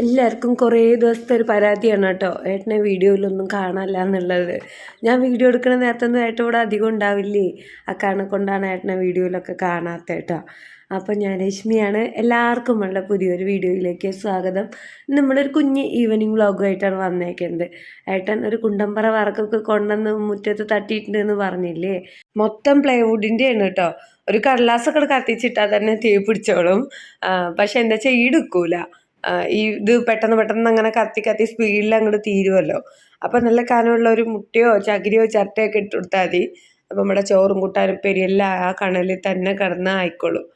എല്ലാവർക്കും കുറേ ദിവസത്തെ ഒരു പരാതിയാണ് കേട്ടോ. ഏട്ടനെ വീഡിയോയിലൊന്നും കാണാനില്ല എന്നുള്ളത്. ഞാൻ വീഡിയോ എടുക്കുന്ന നേരത്തൊന്നും ഏട്ടൻ ഇവിടെ അധികം ഉണ്ടാവില്ലേ? ആ കൊണ്ടാണ് ഏട്ടനെ വീഡിയോയിലൊക്കെ കാണാത്ത കേട്ടോ. അപ്പം ഞാൻ രശ്മിയാണ് എല്ലാവർക്കുമുള്ള പുതിയൊരു വീഡിയോയിലേക്ക് സ്വാഗതം. നമ്മളൊരു കുഞ്ഞ് ഈവനിങ് വ്ളോഗുമായിട്ടാണ് വന്നേക്കുന്നത്. ഏട്ടൻ ഒരു കുണ്ടമ്പറ വറക്കൊക്കെ കൊണ്ടുവന്ന് മുറ്റത്ത് തട്ടിയിട്ടുണ്ടെന്ന് പറഞ്ഞില്ലേ? മൊത്തം പ്ലൈവുഡിന്റെയാണ് കേട്ടോ. ഒരു കടലാസൊക്കെ കത്തിച്ചിട്ടാൽ തന്നെ തീ പിടിച്ചോളും. പക്ഷെ എന്താ വെച്ചാൽ ഈടുക്കൂല ഈ ഇത് പെട്ടെന്ന് പെട്ടെന്ന് അങ്ങനെ കത്തി കത്തി സ്പീഡിൽ അങ്ങോട്ട് തീരുമല്ലോ അപ്പം നല്ല കനമുള്ള ഒരു മുട്ടയോ ചകിരിയോ ചട്ടയൊക്കെ ഇട്ട് കൊടുത്താൽ മതി. അപ്പം നമ്മുടെ ചോറും കൂട്ടാനും പെരിയെല്ലാം ആ കണലിൽ തന്നെ കിടന്ന് ആയിക്കോളും.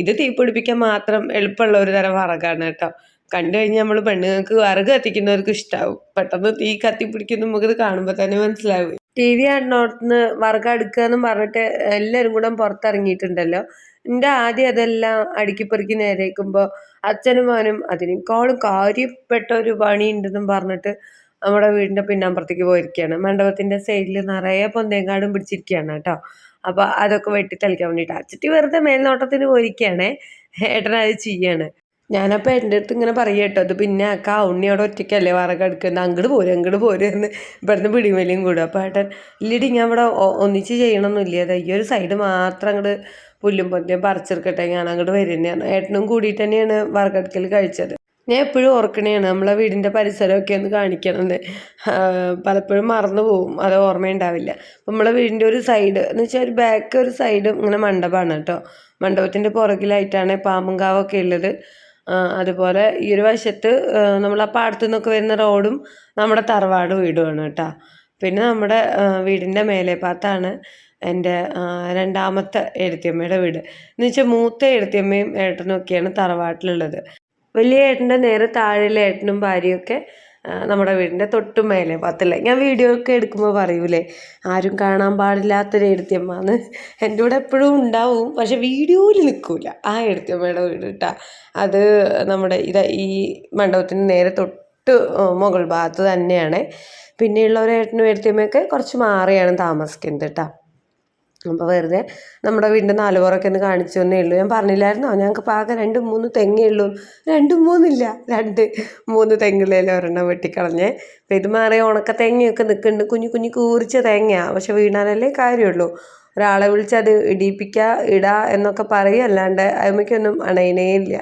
ഇത് തീ പിടിപ്പിക്കാൻ മാത്രം എളുപ്പമുള്ള ഒരു തരം വറകാണ് കേട്ടോ. കണ്ടു കഴിഞ്ഞാൽ നമ്മൾ പെണ്ണുങ്ങൾക്ക് വറക് കത്തിക്കുന്നവർക്ക് ഇഷ്ടാവും. പെട്ടെന്ന് തീ കത്തി പിടിക്കുന്ന നമുക്കിത് കാണുമ്പോൾ തന്നെ മനസ്സിലാവും. ടി വി നിന്ന് വിറക് എടുക്കുക എന്ന് പറഞ്ഞിട്ട് എല്ലാവരും കൂടെ പുറത്തിറങ്ങിയിട്ടുണ്ടല്ലോ. എന്റെ ആദ്യം അതെല്ലാം അടുക്കി പെറുക്കി നേരേക്കുമ്പോൾ അച്ഛനും മോനും അതിനേക്കാളും കാര്യപ്പെട്ട ഒരു പണി ഉണ്ടെന്നും പറഞ്ഞിട്ട് നമ്മുടെ വീടിന്റെ പിന്നാമ്പുറത്തേക്ക് പോയിരിക്കുകയാണ്. മണ്ഡപത്തിന്റെ സൈഡിൽ നിറയെ പൊന്തേങ്കാടും പിടിച്ചിരിക്കുകയാണ് കേട്ടോ. അപ്പോൾ അതൊക്കെ വെട്ടി തളിക്കാൻ വേണ്ടിയിട്ട് അച്ഛട്ടി വെറുതെ മേൽനോട്ടത്തിന് പോയിരിക്കുകയാണേ. ഏട്ടനത് ചെയ്യാണ്. ഞാനപ്പോൾ എന്റെ അടുത്ത് ഇങ്ങനെ പറയുക കേട്ടോ അത് പിന്നെ അക്ക ഉണ്ണിയോടെ ഒറ്റയ്ക്കല്ലേ ഒറ്റയ്ക്കല്ലേ വറകെടുക്കുന്നത് അങ്ങോട്ട് പോരും അങ്ങോട്ട് പോരും എന്ന് ഇവിടുന്ന് പിടിമേലിയും കൂടും. അപ്പോൾ ഏട്ടൻ ഇല്ലടി ഞാൻ ഇവിടെ ഒന്നിച്ച് ചെയ്യണമെന്നില്ല അത് ഈ ഒരു സൈഡ് മാത്രം അങ്ങോട്ട് പുല്ലും പൊന്തിയും പറിച്ചെടുക്കട്ടെ ഞാൻ അങ്ങോട്ട് വരുന്നതാണ് ഏട്ടനും കൂടിയിട്ട് തന്നെയാണ് വറകെടുക്കൽ കഴിച്ചത്. ഞാൻ എപ്പോഴും ഓർക്കണേയാണ് നമ്മളെ വീടിന്റെ പരിസരമൊക്കെ ഒന്ന് കാണിക്കണമെന്ന് പലപ്പോഴും മറന്നു പോകും അത് ഓർമ്മയുണ്ടാവില്ല. നമ്മളെ വീടിന്റെ ഒരു സൈഡ് എന്ന് വെച്ചാൽ ഒരു ബാക്ക് ഒരു സൈഡ് ഇങ്ങനെ മണ്ഡപമാണ് കേട്ടോ. മണ്ഡപത്തിന്റെ പുറകിലായിട്ടാണ് പാമ്പുങ്കാവൊക്കെ ഉള്ളത്. അതുപോലെ ഈ ഒരു വശത്ത് നമ്മൾ ആ പാടത്തു നിന്നൊക്കെ വരുന്ന റോഡും നമ്മുടെ തറവാട് വീടുമാണ് കേട്ടോ. പിന്നെ നമ്മുടെ വീടിന്റെ മേലെ ഭാഗത്താണ് എന്റെ രണ്ടാമത്തെ എഴുത്തിയമ്മയുടെ വീട്. എന്ന് വെച്ചാൽ മൂത്ത എഴുത്തിയമ്മയും ഏട്ടനും ഒക്കെയാണ് തറവാട്ടിലുള്ളത്. വലിയ ഏട്ടന്റെ നേരെ താഴെയുള്ള ഏട്ടനും ഭാര്യയൊക്കെ നമ്മുടെ വീടിന്റെ തൊട്ടുമേലെ പത്തില്ലേ ഞാൻ വീഡിയോ ഒക്കെ എടുക്കുമ്പോൾ പറയൂലേ ആരും കാണാൻ പാടില്ലാത്തൊരു എഴുത്തിയമ്മ എന്ന് എന്റെ കൂടെ എപ്പോഴും ഉണ്ടാവും പക്ഷെ വീഡിയോയിൽ നിൽക്കില്ല ആ എഴുത്തിയമ്മയുടെ വീട് കേട്ടാ അത് നമ്മുടെ ഇത് ഈ മണ്ഡപത്തിന് നേരെ തൊട്ട് മുകൾ ഭാഗത്ത് തന്നെയാണ്. പിന്നെയുള്ള ഒരു ഏട്ടനും എഴുത്തിയമ്മയൊക്കെ കുറച്ച് മാറിയാണ് താമസിക്കുന്നത് കേട്ടോ അപ്പോൾ വെറുതെ നമ്മുടെ വീടിന്റെ നാല് പുറമൊക്കെ ഒന്ന് കാണിച്ചു തന്നേ ഉള്ളൂ. ഞാൻ പറഞ്ഞില്ലായിരുന്നോ? ഞങ്ങൾക്ക് പാകം രണ്ട് മൂന്ന് തെങ്ങേ ഉള്ളൂ. രണ്ടും മൂന്നില്ല. രണ്ട് മൂന്ന് തെങ്ങിലേലും ഒരെണ്ണം വെട്ടിക്കളഞ്ഞേ. അപ്പോൾ ഇത് മാറി ഉണക്ക തേങ്ങയൊക്കെ നിൽക്കുന്നുണ്ട് കുഞ്ഞു കുഞ്ഞു കൂറിച്ച തേങ്ങയാണ് പക്ഷെ വീണാലല്ലേ കാര്യമുള്ളൂ ഒരാളെ വിളിച്ച് അത് ഇടിയിപ്പിക്കുക ഇടാ എന്നൊക്കെ പറയും. അല്ലാണ്ട് അമ്മയ്ക്കൊന്നും അണയനേ ഇല്ല.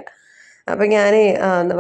അപ്പം ഞാൻ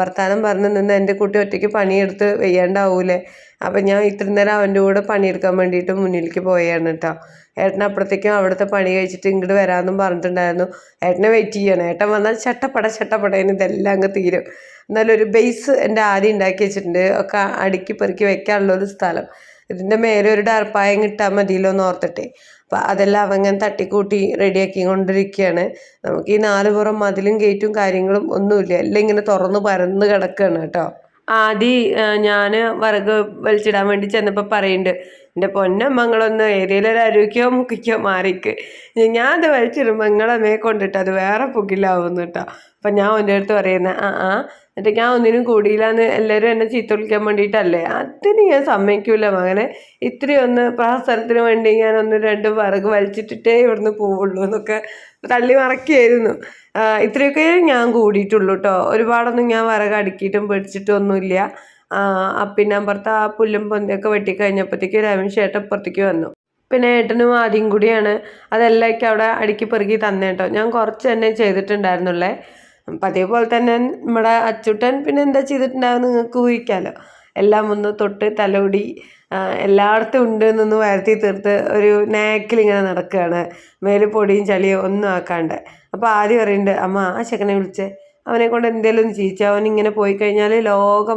വർത്താനം പറഞ്ഞ് നിന്ന് എന്റെ കുട്ടി ഒറ്റയ്ക്ക് പണിയെടുത്ത് വെയ്യാണ്ടാവൂലേ? അപ്പം ഞാൻ ഇത്ര നേരം അവന്റെ കൂടെ പണിയെടുക്കാൻ വേണ്ടിയിട്ട് മുന്നിലേക്ക് പോയാണ് കേട്ടോ ഏട്ടൻ അപ്പുറത്തേക്കും അവിടുത്തെ പണി കഴിച്ചിട്ട് ഇങ്ങോട്ട് വരാമെന്നും പറഞ്ഞിട്ടുണ്ടായിരുന്നു. ഏട്ടനെ വെയിറ്റ് ചെയ്യണം. ഏട്ടൻ വന്നാൽ ചട്ടപ്പട ചട്ടപ്പടേന് ഇതെല്ലാം അങ്ങ് തീരും. എന്നാലും ഒരു ബേസ് എന്റെ ആദ്യം ഉണ്ടാക്കി വെച്ചിട്ടുണ്ട്. ഒക്കെ അടുക്കി പെറുക്കി വെക്കാനുള്ള ഒരു സ്ഥലം. ഇതിന്റെ മേലെ ഒരു ഡർപ്പായം കിട്ടാൻ മതിയല്ലോ എന്ന് ഓർത്തിട്ടേ. അപ്പം അതെല്ലാം അവങ്ങനെ തട്ടിക്കൂട്ടി റെഡിയാക്കി കൊണ്ടിരിക്കുകയാണ് നമുക്ക് ഈ നാല് പുറം മതിലും ഗേറ്റും കാര്യങ്ങളും ഒന്നുമില്ല. എല്ലാം ഇങ്ങനെ തുറന്ന് പരന്ന് കിടക്കുകയാണ് കേട്ടോ. ആദ്യം ഞാൻ വിറക് വലിച്ചിടാൻ വേണ്ടി ചെന്നപ്പോൾ പറയുന്നുണ്ട്. എന്റെ പൊന്നമ്മങ്ങളൊന്ന് ഏരിയയിലൊരു അരുവിക്കോ മുക്കിക്കോ മാറിക്ക്. ഞാൻ അത് വലിച്ചിടുമ്പോൾ നിങ്ങളെ മേ കൊണ്ടിട്ട് അത് വേറെ പുകിലാവുന്നു കേട്ടോ. അപ്പം ഞാൻ ഒന്റെ അടുത്ത് പറയുന്നത് ആ ആ എന്നിട്ട് ഞാൻ ഒന്നിനും കൂടിയില്ലാന്ന് എല്ലാവരും എന്നെ ചീത്ത വിളിക്കാൻ വേണ്ടിയിട്ടല്ലേ? അതിന് ഞാൻ സമ്മതിക്കൂല മകനെ. ഇത്രയൊന്ന് ഒന്ന് പ്രഹസനത്തിന് വേണ്ടി ഞാൻ ഒന്ന് രണ്ട് വിറക് വലിച്ചിട്ടിട്ടേ ഇവിടുന്ന് പോവുള്ളൂ എന്നൊക്കെ തള്ളി മറക്കിയായിരുന്നു. ഇത്രയൊക്കെ ഞാൻ കൂടിയിട്ടുള്ളൂ കേട്ടോ. ഒരുപാടൊന്നും ഞാൻ വിറക് അടുക്കിയിട്ടും പിടിച്ചിട്ടും ഒന്നുമില്ല. ആ, ആ, പുല്ലും പൊന്തിയൊക്കെ വെട്ടിക്കഴിഞ്ഞപ്പോഴത്തേക്ക് ചേട്ടൻ അപ്പുറത്തേക്ക് വന്നു. പിന്നെ ഏട്ടനും ആദ്യം കൂടിയാണ് അതെല്ലാം അവിടെ അടുക്കി പെറുക്കി തന്നെ കേട്ടോ ഞാൻ കുറച്ച് തന്നെ ചെയ്തിട്ടുണ്ടായിരുന്നുള്ളേ. അപ്പം അതേപോലെ തന്നെ നമ്മുടെ അച്ചുട്ടൻ പിന്നെ എന്താ ചെയ്തിട്ടുണ്ടാവും നിങ്ങൾക്ക് ഊഹിക്കാമല്ലോ എല്ലാം ഒന്ന് തൊട്ട് തലോടി എല്ലായിടത്തും ഉണ്ട് എന്നൊന്ന് വരുത്തി തീർത്ത് ഒരു നാക്കിലിങ്ങനെ നടക്കുകയാണ്. മേൽ പൊടിയും ചളിയും ഒന്നും ആക്കാണ്ട്. അപ്പോൾ ആദ്യം പറയുന്നുണ്ട് അമ്മ ആ ചെക്കനെ വിളിച്ചേ. അവനെ കൊണ്ട് എന്തേലും ചെയ്യിച്ചാൽ അവൻ ഇങ്ങനെ പോയി കഴിഞ്ഞാൽ ലോക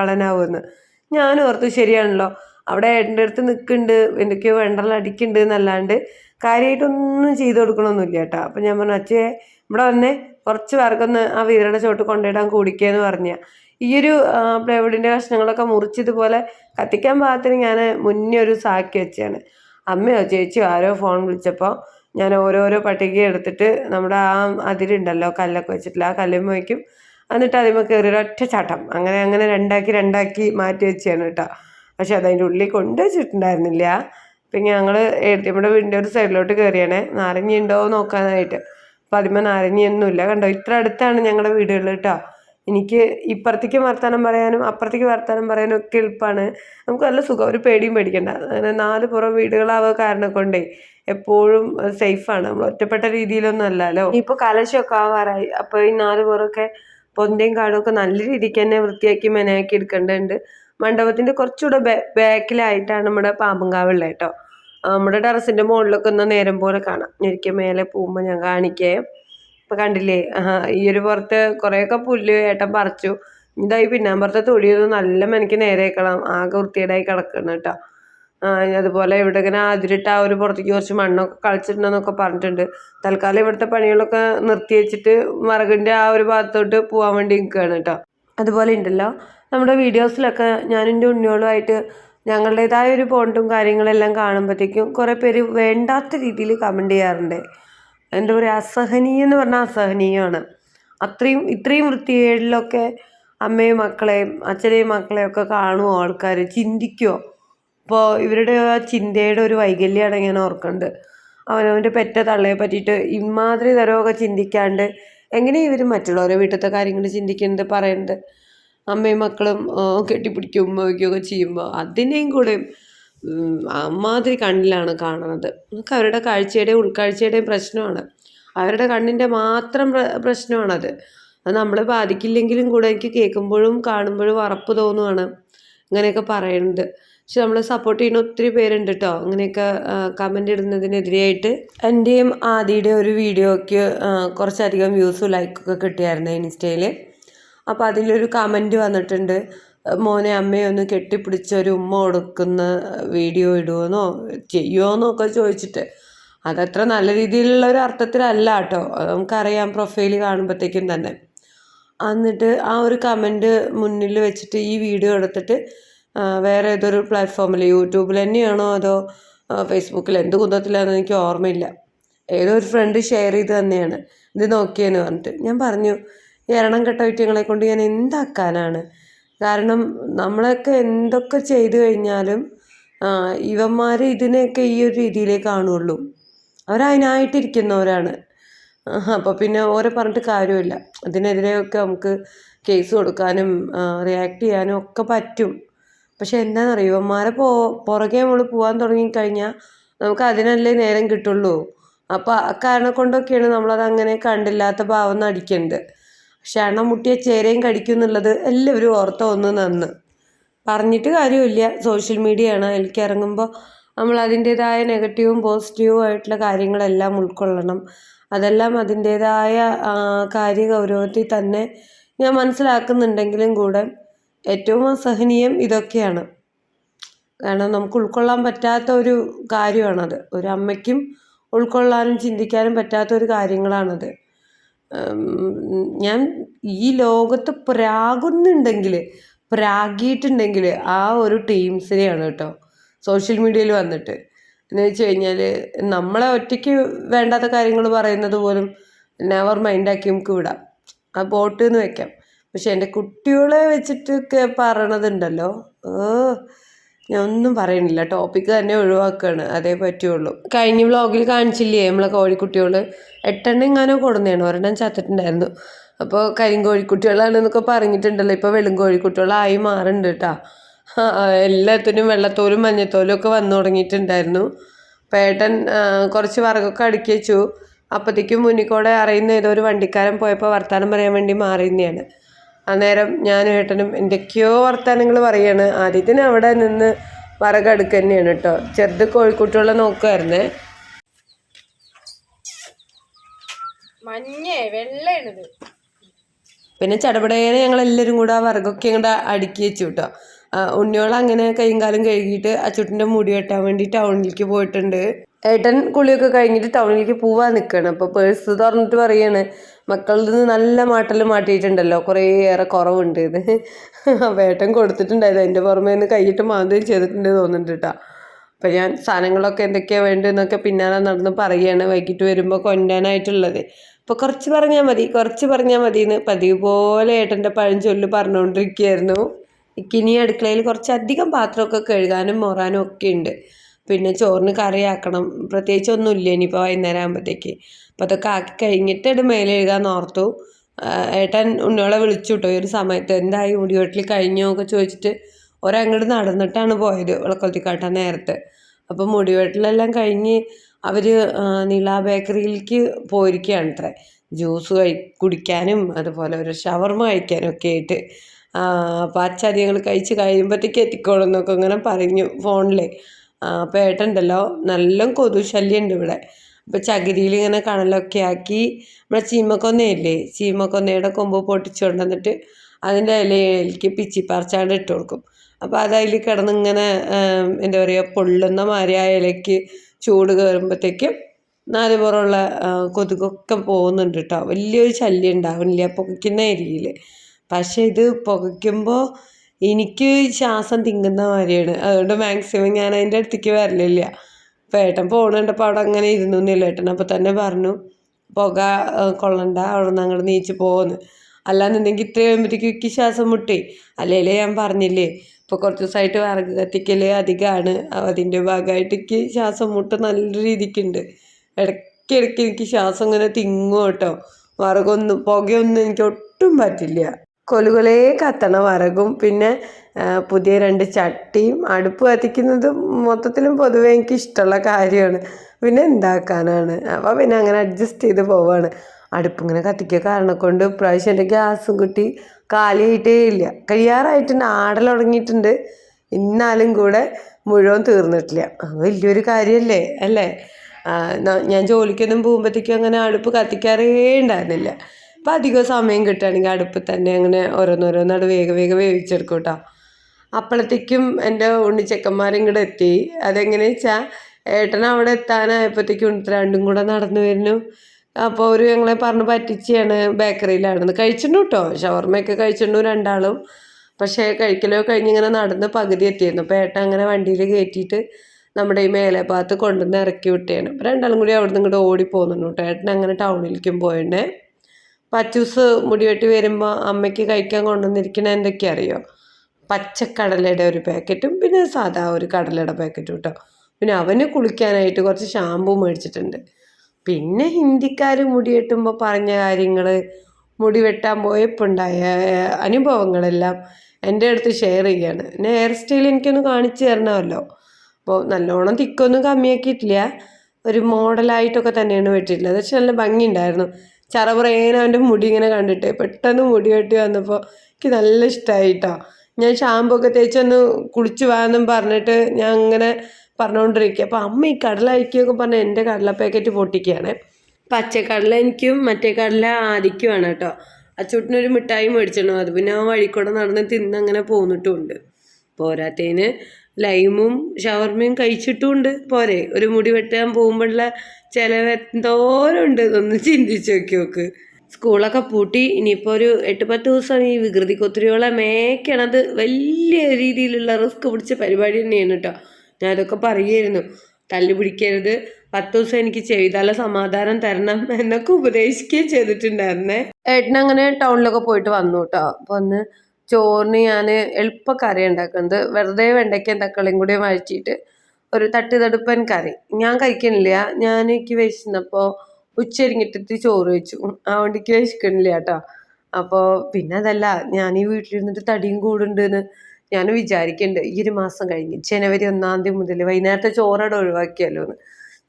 കളനാവുമെന്ന് ഞാൻ ഓർത്തു ശരിയാണല്ലോ. അവിടെ ഏട്ടന്റെ അടുത്ത് നിൽക്കുന്നുണ്ട് എന്തൊക്കെയോ വെണ്ടറിൽ അടിക്കുന്നുണ്ട് എന്നല്ലാണ്ട് കാര്യമായിട്ടൊന്നും ചെയ്തു കൊടുക്കണമൊന്നുമില്ല കേട്ടോ. അപ്പം ഞാൻ പറഞ്ഞു അച്ഛേ ഇവിടെ വന്നേ കുറച്ച് പേർക്കൊന്ന് ആ വീരയുടെ ചോട്ട് കൊണ്ടിടാൻ കൂടിക്കുകയെന്ന് പറഞ്ഞ. ഈ ഒരു പ്ലൈവുഡിന്റെ കഷ്ണങ്ങളൊക്കെ മുറിച്ചതുപോലെ കത്തിക്കാൻ പാകത്തിന് ഞാൻ മുന്നേ ഒരു സാക്കി വെച്ചാണ് അമ്മയോ ചേച്ചിയോ ആരോ ഫോൺ വിളിച്ചപ്പോൾ ഞാൻ ഓരോരോ പട്ടിക എടുത്തിട്ട് നമ്മുടെ ആ അതിരുണ്ടല്ലോ കല്ലൊക്കെ വെച്ചിട്ടില്ല. ആ കല്ലുമ്മ വയ്ക്കും എന്നിട്ട് അതിമ്മ കയറി ഒരൊറ്റ ചാട്ടം. അങ്ങനെ അങ്ങനെ രണ്ടാക്കി രണ്ടാക്കി മാറ്റി വെച്ചാണ് കേട്ടോ. പക്ഷെ അതതിന്റെ ഉള്ളിൽ കൊണ്ട് വെച്ചിട്ടുണ്ടായിരുന്നില്ല. പിന്നെ ഞങ്ങൾ നമ്മുടെ വീടിന്റെ ഒരു സൈഡിലോട്ട് കയറിയാണേ നാരങ്ങി ഉണ്ടോ നോക്കാനായിട്ട്. അപ്പം അതിമ്മ നാരങ്ങയൊന്നുമില്ല കണ്ടോ ഇത്ര അടുത്താണ് ഞങ്ങളുടെ വീടുകൾ കേട്ടോ. എനിക്ക് ഇപ്പുറത്തേക്ക് വർത്തമാനം പറയാനും അപ്പുറത്തേക്ക് വർത്തമാനം പറയാനും ഒക്കെ എളുപ്പമാണ്. നമുക്ക് നല്ല സുഖം. ഒരു പേടിയും പേടിക്കണ്ട. അങ്ങനെ നാല് പുറം വീടുകളാവുക കാരണം കൊണ്ടേ എപ്പോഴും സേഫാണ്. നമ്മൾ ഒറ്റപ്പെട്ട രീതിയിലൊന്നും അല്ലല്ലോ. ഇപ്പോൾ കലശമൊക്കെ ആവാറായി. അപ്പോൾ ഈ നാല് പേരൊക്കെ പൊന്തയും കാടും ഒക്കെ നല്ല രീതിക്ക് തന്നെ വൃത്തിയാക്കി മെനയാക്കി എടുക്കേണ്ടതുണ്ട്. മണ്ഡപത്തിന്റെ കുറച്ചുകൂടെ ബാക്കിലായിട്ടാണ് നമ്മുടെ പാമ്പുംകാവുള്ളത് കേട്ടോ. നമ്മുടെ ടെറസിന്റെ മുകളിലൊക്കെ ഒന്ന് നേരം പോലെ കാണാം. എനിക്ക് മേലെ പോകുമ്പോൾ ഞാൻ കാണിക്കേ. ഇപ്പം കണ്ടില്ലേ? ഈ ഒരു പുറത്ത് കുറേയൊക്കെ പുല്ല് ഏട്ടൻ പറിച്ചു. ഇതായി പിന്നാമ്പുറത്തെ തൊടിയൊന്നും നല്ല മെനക്ക് നേരേക്കണം ആകെ വൃത്തിയേടായി കിടക്കണം കേട്ടോ. അതുപോലെ ഇവിടെ ഇങ്ങനെ അതിരിട്ട് ആ ഒരു പുറത്തേക്ക് കുറച്ച് മണ്ണൊക്കെ കളിച്ചിട്ടുണ്ടെന്നൊക്കെ പറഞ്ഞിട്ടുണ്ട്. തൽക്കാലം ഇവിടുത്തെ പണികളൊക്കെ നിർത്തി വെച്ചിട്ട് മറകിന്റെ ആ ഒരു ഭാഗത്തോട്ട് പോകാൻ വേണ്ടി നിൽക്കുകയാണ് കേട്ടോ. അതുപോലെ ഉണ്ടല്ലോ നമ്മുടെ വീഡിയോസിലൊക്കെ ഞാൻ ഉണ്ണികളുമായിട്ട് ഞങ്ങളുടേതായ ഒരു പോണ്ടും കാര്യങ്ങളെല്ലാം കാണുമ്പോഴത്തേക്കും കുറേ പേര് വേണ്ടാത്ത രീതിയിൽ കമന്റ് ചെയ്യാറുണ്ട്. എന്താ പറയുക അസഹനീയം എന്ന് പറഞ്ഞാൽ അസഹനീയമാണ്. അത്രയും ഇത്രയും വൃത്തികേടിലൊക്കെ അമ്മയും മക്കളെയും അച്ഛനെയും മക്കളെയും ഒക്കെ കാണുമോ ആൾക്കാർ ചിന്തിക്കുമോ അപ്പോൾ ഇവരുടെ ആ ചിന്തയുടെ ഒരു വൈകല്യമാണ് ഞാൻ ഓർക്കേണ്ടത് അവനവന്റെ പെറ്റ തള്ളയെ പറ്റിയിട്ട് ഇമാതിരി തരമൊക്കെ ചിന്തിക്കാണ്ട് എങ്ങനെ ഇവർ മറ്റുള്ളവരെ വീട്ടിലത്തെ കാര്യങ്ങൾ ചിന്തിക്കുന്നത് പറയുന്നത് അമ്മയും മക്കളും കെട്ടിപ്പിടിക്കും ഉമ്മ വയ്ക്കുകയൊക്കെ ചെയ്യുമ്പോൾ അതിനെയും കൂടെ അമ്മാതിരി കണ്ണിലാണ് കാണുന്നത് നമുക്ക് അവരുടെ കാഴ്ചയുടെയും ഉൾക്കാഴ്ചയുടെയും പ്രശ്നമാണ്. അവരുടെ കണ്ണിന്റെ മാത്രം പ്രശ്നമാണത്. അത് നമ്മളെ ബാധിക്കില്ലെങ്കിലും കൂടെ എനിക്ക് കേൾക്കുമ്പോഴും കാണുമ്പോഴും അറപ്പ് തോന്നുവാണ് ഇങ്ങനെയൊക്കെ പറയുന്നത് പക്ഷെ നമ്മളെ സപ്പോർട്ട് ചെയ്യുന്ന ഒത്തിരി പേരുണ്ട് കേട്ടോ അങ്ങനെയൊക്കെ കമന്റ് ഇടുന്നതിനെതിരെയായിട്ട് എന്റെയും ആദിയുടെ ഒരു വീഡിയോയ്ക്ക് കുറച്ചധികം വ്യൂസും ലൈക്കൊക്കെ കിട്ടിയായിരുന്നു ഇൻസ്റ്റയിൽ അപ്പോൾ അതിലൊരു കമന്റ് വന്നിട്ടുണ്ട്. മോനെ അമ്മയെ ഒന്ന് കെട്ടിപ്പിടിച്ച ഒരു ഉമ്മ കൊടുക്കുന്ന വീഡിയോ ഇടുമെന്നോ ചെയ്യുമോ ഒക്കെ ചോദിച്ചിട്ട്. അതത്ര നല്ല രീതിയിലുള്ള ഒരു അർത്ഥത്തിലല്ല കേട്ടോ നമുക്കറിയാം പ്രൊഫൈൽ കാണുമ്പോഴത്തേക്കും തന്നെ. എന്നിട്ട് ആ ഒരു കമന്റ് മുന്നിൽ വെച്ചിട്ട് ഈ വീഡിയോ എടുത്തിട്ട് വേറെ ഏതൊരു പ്ലാറ്റ്ഫോമിൽ യൂട്യൂബിൽ തന്നെയാണോ അതോ ഫേസ്ബുക്കിൽ എന്ത് കുന്തത്തിലാണെന്ന് എനിക്ക് ഓർമ്മയില്ല. ഏതോ ഒരു ഫ്രണ്ട് ഷെയർ ചെയ്ത് തന്നെയാണ്. ഇത് നോക്കിയെന്ന് പറഞ്ഞിട്ട്. ഞാൻ പറഞ്ഞു എരണം കെട്ട വിറ്റങ്ങളെ കൊണ്ട് ഞാൻ എന്താക്കാനാണ്? കാരണം നമ്മളൊക്കെ എന്തൊക്കെ ചെയ്തു കഴിഞ്ഞാലും ഇവന്മാർ ഇതിനെയൊക്കെ ഈ ഒരു രീതിയിലേ കാണുള്ളൂ. അവരതിനായിട്ടിരിക്കുന്നവരാണ് അപ്പോൾ പിന്നെ ഓരോ പറഞ്ഞിട്ട് കാര്യമില്ല. അതിനെതിരെയൊക്കെ നമുക്ക് കേസ് കൊടുക്കാനും റിയാക്ട് ചെയ്യാനും ഒക്കെ പറ്റും. പക്ഷെ എന്താണെന്നറിയോ ഇവന്മാരെ പോ പുറകെ നമ്മൾ പോകാൻ തുടങ്ങിക്കഴിഞ്ഞാൽ നമുക്ക് അതിനല്ലേ നേരം കിട്ടുള്ളൂ. അപ്പോൾ ആ കാരണം കൊണ്ടൊക്കെയാണ് നമ്മളത് അങ്ങനെ കണ്ടില്ലാത്ത ഭാവം നടിക്കുന്നത് എണ്ണ മുട്ടിയ ചേരയും കടിക്കും എന്നുള്ളത് എല്ലാവരും ഓർത്ത ഒന്ന് നന്ന്. പറഞ്ഞിട്ട് കാര്യമില്ല. സോഷ്യൽ മീഡിയയാണ്. അതിലേക്ക് ഇറങ്ങുമ്പോൾ നമ്മൾ അതിന്റേതായ നെഗറ്റീവും പോസിറ്റീവും ആയിട്ടുള്ള കാര്യങ്ങളെല്ലാം ഉൾക്കൊള്ളണം. അതെല്ലാം അതിന്റേതായ കാര്യഗൗരവത്തിൽ തന്നെ ഞാൻ മനസ്സിലാക്കുന്നുണ്ടെങ്കിലും കൂടെ ഏറ്റവും അസഹനീയം ഇതൊക്കെയാണ്. കാരണം നമുക്ക് ഉൾക്കൊള്ളാൻ പറ്റാത്ത ഒരു കാര്യമാണത്. ഒരു അമ്മയ്ക്കും ഉൾക്കൊള്ളാനും ചിന്തിക്കാനും പറ്റാത്ത ഒരു കാര്യങ്ങളാണത്. ഞാൻ ഈ ലോകത്ത് പ്രാകുന്നുണ്ടെങ്കിൽ പ്രാഗിയിട്ടുണ്ടെങ്കിൽ ആ ഒരു ടീംസിനെയാണ് കേട്ടോ സോഷ്യൽ മീഡിയയിൽ വന്നിട്ട്. എന്ന് വെച്ച് കഴിഞ്ഞാൽ നമ്മളെ ഒറ്റയ്ക്ക് വേണ്ടാത്ത കാര്യങ്ങൾ പറയുന്നത് പോലും നെവർ മൈൻഡാക്കി നമുക്ക് വിടാം. ആ ബോട്ട് എന്ന് വെക്കാം. പക്ഷെ എന്റെ കുട്ടികളെ വെച്ചിട്ടൊക്കെ പറയണതുണ്ടല്ലോ. ഞാൻ ഒന്നും പറയണില്ല. ടോപ്പിക്ക് തന്നെ ഒഴിവാക്കുകയാണ് അതേ പറ്റുള്ളൂ. കഴിഞ്ഞ വ്ളോഗിൽ കാണിച്ചില്ലേ നമ്മളെ കോഴിക്കുട്ടികൾ എട്ടെണ്ണം ഇങ്ങനെ കൊടുന്നതാണ് ഒരെണ്ണം ചത്തിട്ടുണ്ടായിരുന്നു. അപ്പോൾ കരിങ്കോഴിക്കുട്ടികളാണെന്നൊക്കെ പറഞ്ഞിട്ടുണ്ടല്ലോ. ഇപ്പോൾ വെളും കോഴിക്കുട്ടികളായി മാറുന്നുണ്ട് കേട്ടോ എല്ലാത്തിനും വെള്ളത്തോലും മഞ്ഞത്തോലും ഒക്കെ വന്നു തുടങ്ങിയിട്ടുണ്ടായിരുന്നു. പേട്ടൻ കുറച്ച് വറകൊക്കെ അടുക്കി വെച്ചു. അപ്പോഴത്തേക്കും മുന്നിക്കൂടെ അറിയുന്ന ഏതോ ഒരു വണ്ടിക്കാരൻ പോയപ്പോൾ വർത്തമാനം പറയാൻ വേണ്ടി മാറിയെന്നെയാണ് അന്നേരം ഞാനും ഏട്ടനും എന്തൊക്കെയോ വർത്തമാനങ്ങൾ പറയാണ്. ആദ്യത്തിന് അവിടെ നിന്ന് വറകടുക്ക തന്നെയാണ് കേട്ടോ. ചെറുത് കോഴിക്കുട്ടികളെ നോക്കുമായിരുന്നേ മഞ്ഞേ വെള്ളയാണിത്. പിന്നെ ചടപടേനെ ഞങ്ങൾ എല്ലാവരും കൂടെ ആ വറകൊക്കെ ഇങ്ങോട്ട് അടുക്കി വെച്ചു കേട്ടോ. ഉണ്ണിയോളം അങ്ങനെ കൈയും കാലും കഴുകിയിട്ട് അച്ചുട്ടിന്റെ മുടി വെട്ടാൻ വേണ്ടി ടൗണിലേക്ക് പോയിട്ടുണ്ട്. ഏട്ടൻ കുളിയൊക്കെ കഴിഞ്ഞിട്ട് ടൗണിലേക്ക് പോവാൻ നിൽക്കുകയാണ് അപ്പോൾ പേഴ്സ് തുറന്നിട്ട് പറയാണ് മക്കളിൽ നിന്ന് നല്ല മാട്ടൽ മാറ്റിയിട്ടുണ്ടല്ലോ. കുറേയേറെ കുറവുണ്ട് ഇത്. അപ്പോൾ ഏട്ടൻ കൊടുത്തിട്ടുണ്ടായത് അതിന്റെ പുറമേ നിന്ന് കൈയിട്ട് മാന്തുകയും ചെയ്തിട്ടുണ്ട് തോന്നുന്നുണ്ട് കേട്ടോ. അപ്പം ഞാൻ സാധനങ്ങളൊക്കെ എന്തൊക്കെയാണ് വേണ്ടതെന്നൊക്കെ പിന്നാലെ നടന്ന് പറയുകയാണ് വൈകിട്ട് വരുമ്പോൾ കൊണ്ടാനായിട്ടുള്ളത് അപ്പോൾ കുറച്ച് പറഞ്ഞാൽ മതി കുറച്ച് പറഞ്ഞാൽ മതി എന്ന് പതിവ് പോലെ ഏട്ടന്റെ പഴഞ്ചൊല്ല് പറഞ്ഞുകൊണ്ടിരിക്കുകയായിരുന്നു ഇക്കിനി അടുക്കളയിൽ കുറച്ചധികം പാത്രമൊക്കെ കഴുകാനും മോറാനും ഒക്കെ ഉണ്ട്. പിന്നെ ചോറിന് കറിയാക്കണം. പ്രത്യേകിച്ച് ഒന്നുമില്ല ഇനിയിപ്പോൾ വൈകുന്നേരം ആകുമ്പോഴത്തേക്ക് അപ്പോൾ അതൊക്കെ ആക്കി കഴിഞ്ഞിട്ട് അത് മേലെ എഴുകാൻ ഓർത്തു. ഏട്ടൻ ഉണ്ണിയോളെ വിളിച്ചു കേട്ടോ ഈ ഒരു സമയത്ത് എന്തായി? മുടിവെട്ടിൽ കഴിഞ്ഞോ ഒക്കെ ചോദിച്ചിട്ട് ഒരങ്ങോട്ട് നടന്നിട്ടാണ് പോയത് വിളക്കൊത്തിക്കാട്ടാൻ നേരത്തെ. അപ്പോൾ മുടിവെട്ടിലെല്ലാം കഴിഞ്ഞ് അവർ നീള ബേക്കറിയിലേക്ക് പോയിരിക്കുകയാണ് അത്രേ ജ്യൂസ് കഴി കുടിക്കാനും അതുപോലെ ഒരു ഷവർമ കഴിക്കാനും ഒക്കെ ആയിട്ട്. അപ്പോൾ അച്ചാദ്യങ്ങൾ കഴിച്ച് കഴിയുമ്പോഴത്തേക്ക് എത്തിക്കോളും എന്നൊക്കെ ഇങ്ങനെ പറഞ്ഞു ഫോണിൽ അപ്പോൾ ഏട്ടനുണ്ടല്ലോ നല്ല കൊതു ഇവിടെ. അപ്പോൾ ചകിരിയിൽ ഇങ്ങനെ കണലൊക്കെ ആക്കി നമ്മുടെ ചീമക്കൊന്നയില്ലേ ചീമക്കൊന്നയുടെ കൊമ്പ് പൊട്ടിച്ചുകൊണ്ട് വന്നിട്ട് അതിന്റെ ഇലയിലേക്ക് പിച്ചിപ്പറിച്ചാണ്ട് ഇട്ട് കൊടുക്കും. അപ്പോൾ അത് കിടന്ന് ഇങ്ങനെ എന്താ പറയുക പൊള്ളുന്ന മാതിരി ആ ഇലയ്ക്ക് ചൂട് കയറുമ്പോഴത്തേക്കും നാല് പുറമുള്ള ആ, കൊതുകൊക്കെ പോകുന്നുണ്ട് കേട്ടോ വലിയൊരു ശല്യം ഉണ്ടാവുന്നില്ല പുകയ്ക്കുന്ന അരിയിൽ പക്ഷേ ഇത് പുകയ്ക്കുമ്പോൾ എനിക്ക് ശ്വാസം തിങ്ങുന്ന മാതിരിയാണ്. അതുകൊണ്ട് മാക്സിമം ഞാൻ അതിന്റെ അടുത്തേക്ക് വരലില്ല. അപ്പോൾ ഏട്ടൻ പോകണുണ്ടപ്പോൾ അവിടെ അങ്ങനെ ഇരുന്നു എന്നില്ല. ഏട്ടൻ അപ്പോൾ തന്നെ പറഞ്ഞു പുക കൊള്ളണ്ട. അവിടെ നിന്ന് അങ്ങോട്ട് നീച്ച് പോകുന്നു അല്ലാന്നുണ്ടെങ്കിൽ ഇത്ര കഴിയുമ്പോഴത്തേക്ക് ശ്വാസം മുട്ടി. അല്ലേലേ ഞാൻ പറഞ്ഞില്ലേ ഇപ്പോൾ കുറച്ച് ദിവസമായിട്ട് വിറക് കത്തിക്കൽ അധികമാണ് അതിന്റെ ഭാഗമായിട്ട് എനിക്ക് ശ്വാസം മുട്ട് നല്ല രീതിക്കുണ്ട്. ഇടയ്ക്കിടയ്ക്ക് എനിക്ക് ശ്വാസം ഇങ്ങനെ തിങ്ങും കേട്ടോ. വിറകൊന്നും പുകയൊന്നും എനിക്ക് ഒട്ടും പറ്റില്ല. കൊലുകൊലേ കത്തണ വിറകും. പിന്നെ പുതിയ രണ്ട് ചട്ടിയും അടുപ്പ് കത്തിക്കുന്നത് മൊത്തത്തിലും പൊതുവേ എനിക്ക് ഇഷ്ടമുള്ള കാര്യമാണ്. പിന്നെ എന്താക്കാനാണ്? അപ്പോൾ പിന്നെ അങ്ങനെ അഡ്ജസ്റ്റ് ചെയ്ത് പോവാണ്. അടുപ്പ് ഇങ്ങനെ കത്തിക്കുക. കാരണം കൊണ്ട് പ്രാവശ്യം എന്റെ ഗ്യാസും കുട്ടി കാലിയായിട്ടേ ഇല്ല. കഴിയാറായിട്ടുണ്ട് ആടൽ തുടങ്ങിയിട്ടുണ്ട്. ഇന്നാലും കൂടെ മുഴുവൻ തീർന്നിട്ടില്ല. വലിയൊരു കാര്യമല്ലേ? അല്ലേ? ഞാൻ ജോലിക്കൊന്നും പോകുമ്പോഴത്തേക്കും അങ്ങനെ അടുപ്പ് കത്തിക്കാറേ ഉണ്ടായിരുന്നില്ല. അപ്പം അധികം സമയം കിട്ടുകയാണെങ്കിൽ അടുപ്പിൽ തന്നെ അങ്ങനെ ഓരോന്നോരോന്നാട് വേഗം വേഗം വേവിച്ചെടുക്കും കേട്ടോ അപ്പോഴത്തേക്കും എന്റെ ഉണ്ണിച്ചക്കന്മാരും കൂടെ എത്തി. അതെങ്ങനെയാ വെച്ചാൽ ഏട്ടൻ അവിടെ എത്താനായപ്പോഴത്തേക്കും രണ്ടും കൂടെ നടന്നു വരുന്നു. അപ്പോൾ ഒരു ഞങ്ങളെ പറഞ്ഞ് പറ്റിച്ചാണ് ബേക്കറിയിലാണെന്ന്. കഴിച്ചിട്ടു കേട്ടോ ഷവർമ്മയൊക്കെ കഴിച്ചിട്ടു രണ്ടാളും. പക്ഷേ കഴിക്കലോ കഴിഞ്ഞിങ്ങനെ നടന്ന് പകുതി എത്തിയിരുന്നു. അപ്പോൾ ഏട്ടൻ അങ്ങനെ വണ്ടിയിൽ കയറ്റിയിട്ട് നമ്മുടെ ഈ മേലെ ഭാഗത്ത് കൊണ്ടുവന്ന് ഇറക്കി വിട്ടുകയാണ് അപ്പോൾ രണ്ടാളും കൂടി അവിടെ നിന്ന് ഇങ്ങോട്ട് ഓടി പോകുന്നുണ്ട് കേട്ടോ ഏട്ടൻ അങ്ങനെ ടൗണിലേക്കും പോയിണ്ടേ പച്ചൂസ് മുടിവെട്ടി വരുമ്പോൾ അമ്മയ്ക്ക് കഴിക്കാൻ കൊണ്ടുവന്നിരിക്കണ എന്തൊക്കെയാ അറിയോ? പച്ചക്കടലയുടെ ഒരു പാക്കറ്റും പിന്നെ സാധാ ഒരു കടലയുടെ പാക്കറ്റും കേട്ടോ പിന്നെ അവന് കുളിക്കാനായിട്ട് കുറച്ച് ഷാമ്പൂ മേടിച്ചിട്ടുണ്ട്. പിന്നെ ഹിന്ദിക്കാർ മുടി വെട്ടുമ്പോൾ പറഞ്ഞ കാര്യങ്ങൾ മുടി വെട്ടാൻ പോയപ്പോൾ ഉണ്ടായ അനുഭവങ്ങളെല്ലാം എന്റെ അടുത്ത് ഷെയർ ചെയ്യാണ്. പിന്നെ ഹെയർ സ്റ്റൈൽ എനിക്കൊന്ന് കാണിച്ചു തരണമല്ലോ? അപ്പോൾ നല്ലോണം തിക്കൊന്നും കമ്മിയാക്കിയിട്ടില്ല. ഒരു മോഡലായിട്ടൊക്കെ തന്നെയാണ് വെട്ടിയിട്ടുള്ളത്. പക്ഷെ നല്ല ഭംഗിയുണ്ടായിരുന്നു. ചറപറേന അവന്റെ മുടി ഇങ്ങനെ കണ്ടിട്ട് പെട്ടെന്ന് മുടി വെട്ടി വന്നപ്പോൾ എനിക്ക് നല്ല ഇഷ്ടമായി കേട്ടോ ഞാൻ ഷാമ്പു ഒക്കെ തേച്ചൊന്ന് കുളിച്ച് വാന്നും പറഞ്ഞിട്ട് ഞാൻ അങ്ങനെ പറഞ്ഞുകൊണ്ടിരിക്കുക അപ്പോൾ അമ്മ ഈ കടല അയക്കുകയൊക്കെ പറഞ്ഞ് എന്റെ കടല പാക്കറ്റ് പൊട്ടിക്കുകയാണ് പച്ചക്കടല എനിക്കും മറ്റേ കടല ആദിക്കുമാണ് കേട്ടോ. അച്ചൂട്ടിനൊരു മിഠായി മേടിച്ചിട്ടുണ്ടാവും അത് പിന്നെ ആ വഴിക്കൂടെ നടന്ന് തിന്നങ്ങനെ പോന്നിട്ടുമുണ്ട് പോരാത്തതിന് ലൈമും ഷവർമയും കഴിച്ചിട്ടുമുണ്ട്. പോരെ. ഒരു മുടി വെട്ടാൻ പോകുമ്പോഴുള്ള ചിലവ് എന്തോരമുണ്ട്. ഇതൊന്ന് ചിന്തിച്ച് നോക്കി നോക്ക്. സ്കൂളൊക്കെ പൂട്ടി. ഇനിയിപ്പോൾ ഒരു എട്ട് പത്ത് ദിവസം ഈ വികൃതി കൊത്തിരിയോളം മേക്കണത് വലിയ രീതിയിലുള്ള റിസ്ക് പിടിച്ച പരിപാടി തന്നെയാണ് കേട്ടോ. ഞാൻ അതൊക്കെ പറയുമായിരുന്നു തല്ലു പിടിക്കരുത്. പത്ത് ദിവസം എനിക്ക് ചെയ്താലെ സമാധാനം തരണം എന്നൊക്കെ ഉപദേശിക്കുകയും ചെയ്തിട്ടുണ്ടായിരുന്നേ. ഏട്ടനങ്ങനെ ടൗണിലൊക്കെ പോയിട്ട് വന്നു കേട്ടോ. അപ്പോൾ ഒന്ന് ചോറിന് ഞാൻ എളുപ്പ കറി ഉണ്ടാക്കുന്നത്. വെറുതെ വെണ്ടയ്ക്കയും തക്കാളിയും കൂടി വഴറ്റിയിട്ട് ഒരു തട്ടുതടുപ്പൻ കറി. ഞാൻ കഴിക്കണില്ല. ഞാൻ എനിക്ക് വിശന്നപ്പോൾ ഉച്ചരിഞ്ഞിട്ടിട്ട് ചോറ് വെച്ചു. അതുകൊണ്ട് എനിക്ക് വിശക്കണില്ല കേട്ടോ. അപ്പോൾ പിന്നെ അതല്ല ഞാൻ ഈ വീട്ടിലിരുന്നിട്ട് തടിയും കൂടുന്നുണ്ടെന്ന് ഞാൻ വിചാരിക്കുന്നുണ്ട് ഈ ഒരു മാസം കഴിഞ്ഞ് ജനുവരി ഒന്നാം തീയതി മുതൽ വൈകുന്നേരത്തെ ചോറോടെ ഒഴിവാക്കിയല്ലോ എന്ന്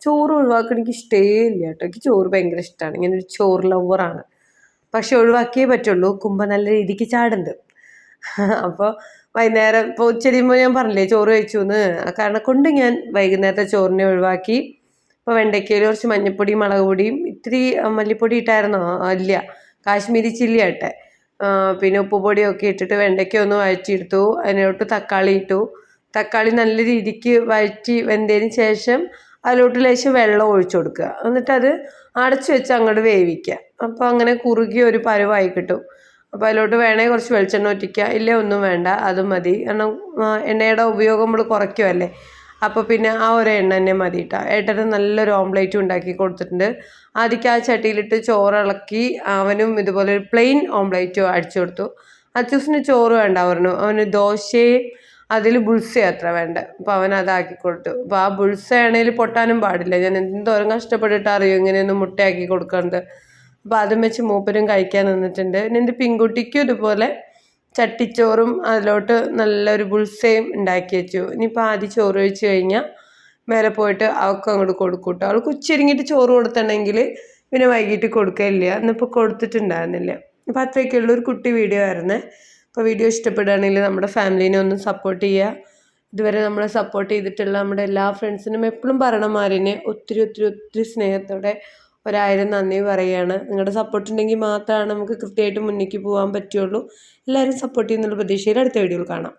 ചോറ് ഒഴിവാക്കാൻ എനിക്ക് ഇഷ്ടേ ഇല്ല കേട്ടോ. എനിക്ക് ചോറ് ഭയങ്കര ഇഷ്ടമാണ് ഒരു ചോറ് ലവറാണ് പക്ഷെ ഒഴിവാക്കിയേ പറ്റുള്ളൂ. കുമ്പ നല്ല രീതിക്ക് ചാടുന്നുണ്ട്. അപ്പോൾ വൈകുന്നേരം ഇപ്പോൾ ഉച്ചരിയുമ്പോൾ ഞാൻ പറഞ്ഞില്ലേ ചോറ് കഴിച്ചു എന്ന് ആ കാരണം കൊണ്ട് ഞാൻ വൈകുന്നേരത്തെ ചോറിനെ ഒഴിവാക്കി. ഇപ്പോൾ വെണ്ടയ്ക്കയിൽ കുറച്ച് മഞ്ഞൾപ്പൊടിയും മുളക് പൊടിയും ഇത്തിരി മല്ലിപ്പൊടി ഇട്ടായിരുന്നോ? ഇല്ല. കാശ്മീരി ചില്ലി ആട്ടെ. പിന്നെ ഉപ്പുപൊടിയൊക്കെ ഇട്ടിട്ട് വെണ്ടയ്ക്ക ഒന്ന് വഴറ്റിയെടുത്തു. അതിനോട്ട് തക്കാളി ഇട്ടു. തക്കാളി നല്ല രീതിക്ക് വഴറ്റി വെന്തതിന് ശേഷം അതിലോട്ട് ലേശം വെള്ളം ഒഴിച്ചു കൊടുക്കുക. എന്നിട്ടത് അടച്ചു വെച്ച് അങ്ങോട്ട് വേവിക്കുക. അപ്പോൾ അങ്ങനെ കുറുകി ഒരു പരുവായി കിട്ടും. അപ്പോൾ അതിലോട്ട് വേണേൽ കുറച്ച് വെളിച്ചെണ്ണ ഒറ്റിക്കുക. ഇല്ലേ ഒന്നും വേണ്ട. അത് മതി. കാരണം എണ്ണയുടെ ഉപയോഗം നമ്മൾ കുറയ്ക്കുമല്ലേ അപ്പോൾ പിന്നെ ആ ഒരു എണ്ണ തന്നെ മതി കേട്ടോ ഏട്ടന് നല്ലൊരു ഓംലേറ്റും ഉണ്ടാക്കി കൊടുത്തിട്ടുണ്ട്. ആദ്യം ആ ചട്ടിയിലിട്ട് ചോറ് ഇളക്കി അവനും ഇതുപോലെ ഒരു പ്ലെയിൻ ഓംലേറ്റും അടിച്ചു കൊടുത്തു. അച്ചൂസിന് ചോറ് വേണ്ട പറഞ്ഞു. അവന് ദോശയും അതിൽ ബുൾസ അത്ര വേണ്ട. അപ്പോൾ അവൻ അതാക്കി കൊടുത്തു. അപ്പോൾ ആ ബുൾസ ആണെങ്കിൽ പൊട്ടാനും പാടില്ല. ഞാൻ എന്തോരം കഷ്ടപ്പെട്ടിട്ട് അറിയും ഇങ്ങനെയൊന്നും മുട്ടയാക്കി കൊടുക്കുന്നത് അപ്പോൾ അതും വെച്ച് മൂപ്പരും കഴിക്കാൻ നിന്നിട്ടുണ്ട്. പിന്നെ എന്റെ പെൺകുട്ടിക്കും ഇതുപോലെ ചട്ടിച്ചോറും അതിലോട്ട് നല്ലൊരു ബുൾസയും ഉണ്ടാക്കി വെച്ചു. ഇനിയിപ്പോൾ ആദ്യം ചോറ് വെച്ച് കഴിഞ്ഞാൽ മേലെ പോയിട്ട് അവൾക്ക് അങ്ങോട്ട് കൊടുക്കും കേട്ടോ അവൾക്ക് ഉച്ചരിങ്ങിട്ട് ചോറ് കൊടുത്തിട്ടുണ്ടെങ്കിൽ പിന്നെ വൈകിട്ട് കൊടുക്കില്ല ഇന്നിപ്പോൾ കൊടുത്തിട്ടുണ്ടായിരുന്നില്ല. അപ്പോൾ അത്രയൊക്കെയുള്ള ഒരു കുട്ടി വീഡിയോ ആയിരുന്നേ. അപ്പോൾ വീഡിയോ ഇഷ്ടപ്പെടുകയാണെങ്കിൽ നമ്മുടെ ഫാമിലീനെ ഒന്ന് സപ്പോർട്ട് ചെയ്യുക. ഇതുവരെ നമ്മളെ സപ്പോർട്ട് ചെയ്തിട്ടുള്ള നമ്മുടെ എല്ലാ ഫ്രണ്ട്സിനും എപ്പോഴും പറയണമാരിനെ ഒത്തിരി ഒത്തിരി ഒത്തിരി സ്നേഹത്തോടെ ഒരായിരം നന്ദി പറയുകയാണ് നിങ്ങളുടെ സപ്പോർട്ട് ഉണ്ടെങ്കിൽ മാത്രമാണ് നമുക്ക് കൃത്യമായിട്ട് മുന്നിലേക്ക് പോകാൻ പറ്റുകയുള്ളൂ എല്ലാവരും സപ്പോർട്ട് ചെയ്യുന്നുള്ള പ്രതീക്ഷയിൽ അടുത്ത വീഡിയോയിൽ കാണാം.